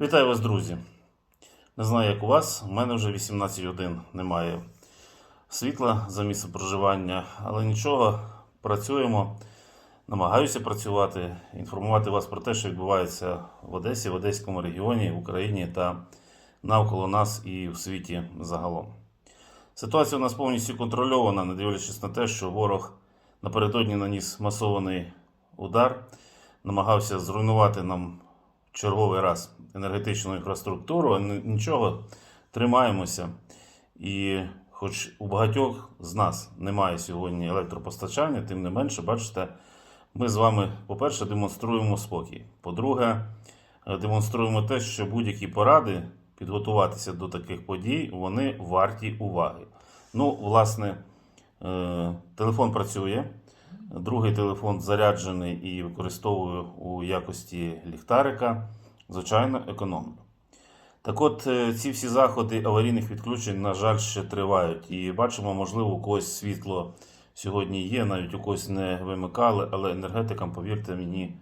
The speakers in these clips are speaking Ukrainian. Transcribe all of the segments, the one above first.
Вітаю вас, друзі. Не знаю, як у вас. У мене вже 18 годин немає світла за місце проживання, але нічого, працюємо. Намагаюся працювати, інформувати вас про те, що відбувається в Одесі, в Одеському регіоні, в Україні та навколо нас і в світі загалом. Ситуація у нас повністю контрольована, не дивлячись на те, що ворог напередодні наніс масований удар, намагався зруйнувати нам черговий раз енергетичну інфраструктуру, нічого, тримаємося. І хоч у багатьох з нас немає сьогодні електропостачання, тим не менше, бачите, ми з вами, по-перше, демонструємо спокій. По-друге, е, демонструємо те, що будь-які поради підготуватися до таких подій, вони варті уваги. Ну, власне, е, телефон працює. Другий телефон заряджений і використовую у якості ліхтарика, звичайно, економно. Так от, е, ці всі заходи аварійних відключень, на жаль, ще тривають. І бачимо, можливо, у когось світло сьогодні є, навіть у когось не вимикали, але енергетикам, повірте мені,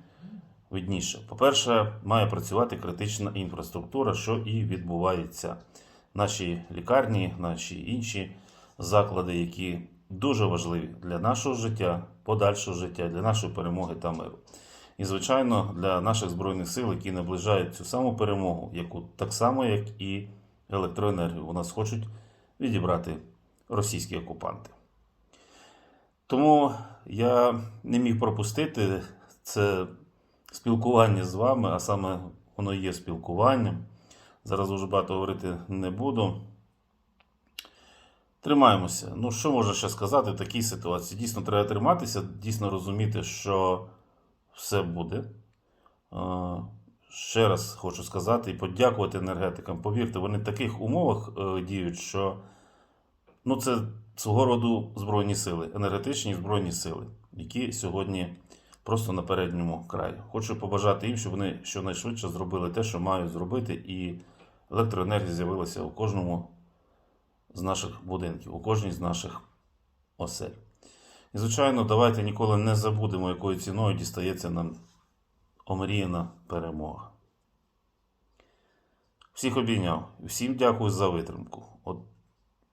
видніше. По-перше, має працювати критична інфраструктура, що і відбувається. Наші лікарні, наші інші заклади, які дуже важливі для нашого життя, подальшого життя, для нашої перемоги та миру. І, звичайно, для наших збройних сил, які наближають цю саму перемогу, яку так само, як і електроенергію, у нас хочуть відібрати російські окупанти. Тому я не міг пропустити це спілкування з вами, а саме воно є спілкуванням. Зараз дуже багато говорити не буду. Тримаємося. Ну, що можна ще сказати в такій ситуації? Дійсно, треба триматися, дійсно розуміти, що все буде. Е, Ще раз хочу сказати і подякувати енергетикам. Повірте, вони в таких умовах е, діють, що ну, це свого роду збройні сили, енергетичні збройні сили, які сьогодні просто на передньому краї. Хочу побажати їм, щоб вони щонайшвидше зробили те, що мають зробити, і електроенергія з'явилася у кожному з наших будинків, у кожній з наших осель. І, звичайно, давайте ніколи не забудемо, якою ціною дістається нам омріяна перемога. Всіх обійняв. Всім дякую за витримку. От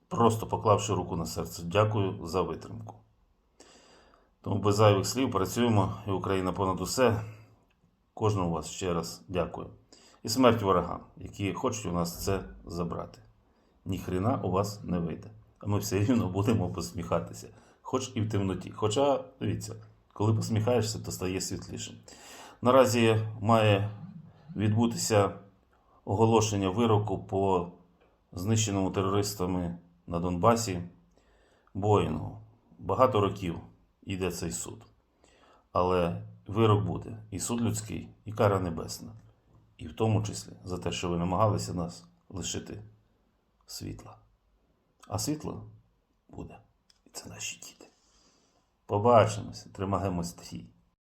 просто поклавши руку на серце, дякую за витримку. Тому без зайвих слів працюємо і Україна понад усе. Кожному вас ще раз дякую. І смерть ворогам, які хочуть у нас це забрати. Ніхрена у вас не вийде. А ми все рівно будемо посміхатися, хоч і в темноті. Хоча, дивіться, коли посміхаєшся, то стає світлішим. Наразі має відбутися оголошення вироку по знищеному терористами на Донбасі Боїнгу. Багато років йде цей суд. Але вирок буде і суд людський, і кара небесна. І в тому числі за те, що ви намагалися нас лишити світла. А світло буде. І це наші діти. Побачимося, тримаємось стрій.